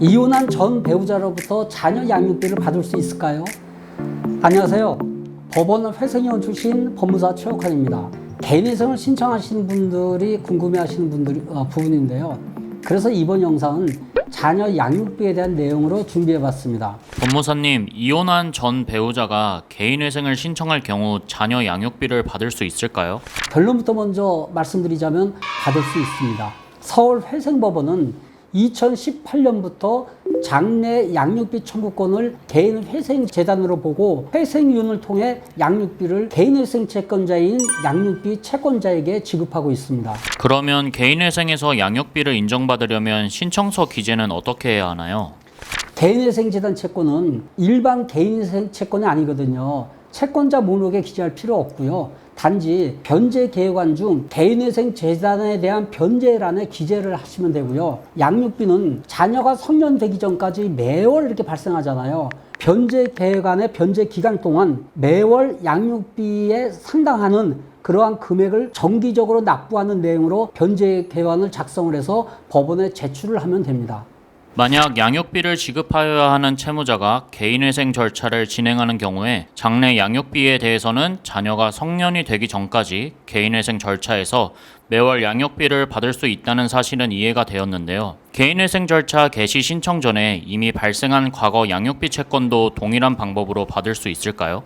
이혼한 전 배우자로부터 자녀 양육비를 받을 수 있을까요? 안녕하세요. 법원 회생위원 출신 법무사 최옥환입니다. 개인회생을 신청하시는 분들이 궁금해하시는 분들 어, 부분인데요. 그래서 이번 영상은 자녀 양육비에 대한 내용으로 준비해봤습니다. 법무사님, 이혼한 전 배우자가 개인회생을 신청할 경우 자녀 양육비를 받을 수 있을까요? 결론부터 먼저 말씀드리자면 받을 수 있습니다. 서울 회생법원은 2018년부터 장래 양육비 청구권을 개인 회생재단으로 보고 회생위원을 통해 양육비를 개인회생 채권자인 양육비 채권자에게 지급하고 있습니다. 그러면 개인회생에서 양육비를 인정받으려면 신청서 기재는 어떻게 해야 하나요? 개인회생재단 채권은 일반 개인회생 채권이 아니거든요. 채권자 목록에 기재할 필요 없고요. 단지 변제 계획안 중 개인회생 재단에 대한 변제란에 기재를 하시면 되고요. 양육비는 자녀가 성년되기 전까지 매월 이렇게 발생하잖아요. 변제 계획안의 변제 기간 동안 매월 양육비에 상당하는 그러한 금액을 정기적으로 납부하는 내용으로 변제 계획안을 작성을 해서 법원에 제출을 하면 됩니다. 만약 양육비를 지급하여야 하는 채무자가 개인회생 절차를 진행하는 경우에 장래 양육비에 대해서는 자녀가 성년이 되기 전까지 개인회생 절차에서 매월 양육비를 받을 수 있다는 사실은 이해가 되었는데요. 개인회생 절차 개시 신청 전에 이미 발생한 과거 양육비 채권도 동일한 방법으로 받을 수 있을까요?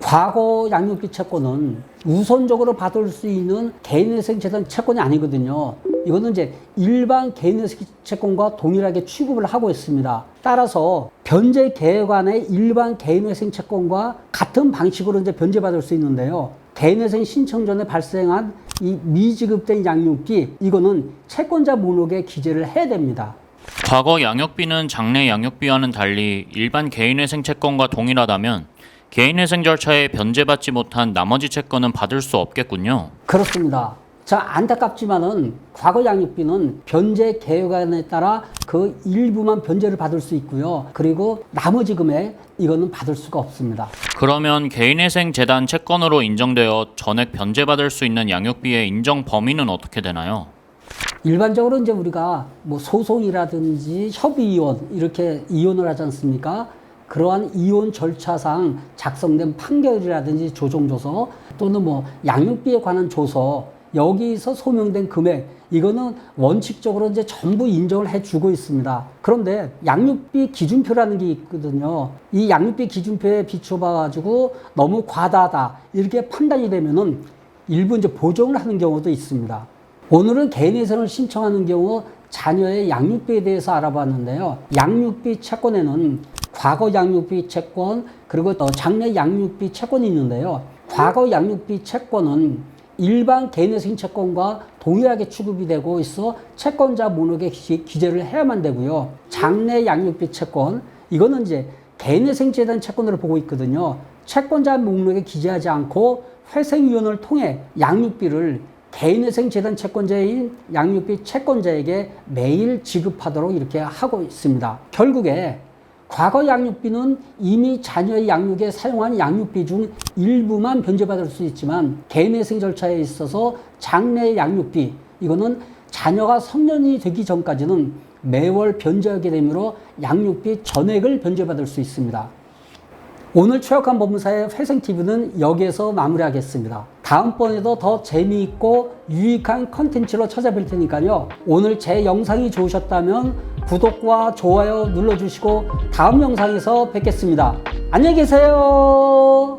과거 양육비 채권은 우선적으로 받을 수 있는 개인회생 재단 채권이 아니거든요. 이거는 이제 일반 개인 회생 채권과 동일하게 취급을 하고 있습니다. 따라서 변제 계획안의 일반 개인 회생 채권과 같은 방식으로 이제 변제받을 수 있는데요. 개인 회생 신청 전에 발생한 이 미지급된 양육비 이거는 채권자 목록에 기재를 해야 됩니다. 과거 양육비는 장래 양육비와는 달리 일반 개인회생 채권과 동일하다면 개인회생 절차에 변제받지 못한 나머지 채권은 받을 수 없겠군요. 그렇습니다. 자, 안타깝지만은 과거 양육비는 변제 계획안에 따라 그 일부만 변제를 받을 수 있고요. 그리고 나머지 금액 이거는 받을 수가 없습니다. 그러면 개인회생 재단 채권으로 인정되어 전액 변제받을 수 있는 양육비의 인정 범위는 어떻게 되나요? 일반적으로 이제 우리가 뭐 소송이라든지 협의 이혼 이렇게 이혼을 하지 않습니까? 그러한 이혼 절차상 작성된 판결이라든지 조정조서 또는 뭐 양육비에 관한 조서 여기서 소명된 금액 이거는 원칙적으로 이제 전부 인정을 해주고 있습니다. 그런데 양육비 기준표라는 게 있거든요. 이 양육비 기준표에 비춰봐 가지고 너무 과다하다 이렇게 판단이 되면은 일부 이제 보정을 하는 경우도 있습니다. 오늘은 개인회생을 신청하는 경우 자녀의 양육비에 대해서 알아봤는데요. 양육비 채권에는 과거 양육비 채권 그리고 또 장래 양육비 채권이 있는데요. 과거 양육비 채권은 일반 개인회생 채권과 동일하게 취급이 되고 있어 채권자 목록에 기- 기재를 해야만 되고요. 장래 양육비 채권 이거는 이제 개인회생 재단 채권으로 보고 있거든요. 채권자 목록에 기재하지 않고 회생위원을 통해 양육비를 개인회생 재단 채권자인 양육비 채권자에게 매일 지급하도록 이렇게 하고 있습니다. 결국에 과거 양육비는 이미 자녀의 양육에 사용한 양육비 중 일부만 변제받을 수 있지만 개인회생 절차에 있어서 장래 양육비 이거는 자녀가 성년이 되기 전까지는 매월 변제하게 되므로 양육비 전액을 변제받을 수 있습니다. 오늘 최악한 법무사의 회생TV는 여기에서 마무리하겠습니다. 다음번에도 더 재미있고 유익한 컨텐츠로 찾아뵐 테니까요. 오늘 제 영상이 좋으셨다면 구독과 좋아요 눌러주시고 다음 영상에서 뵙겠습니다. 안녕히 계세요.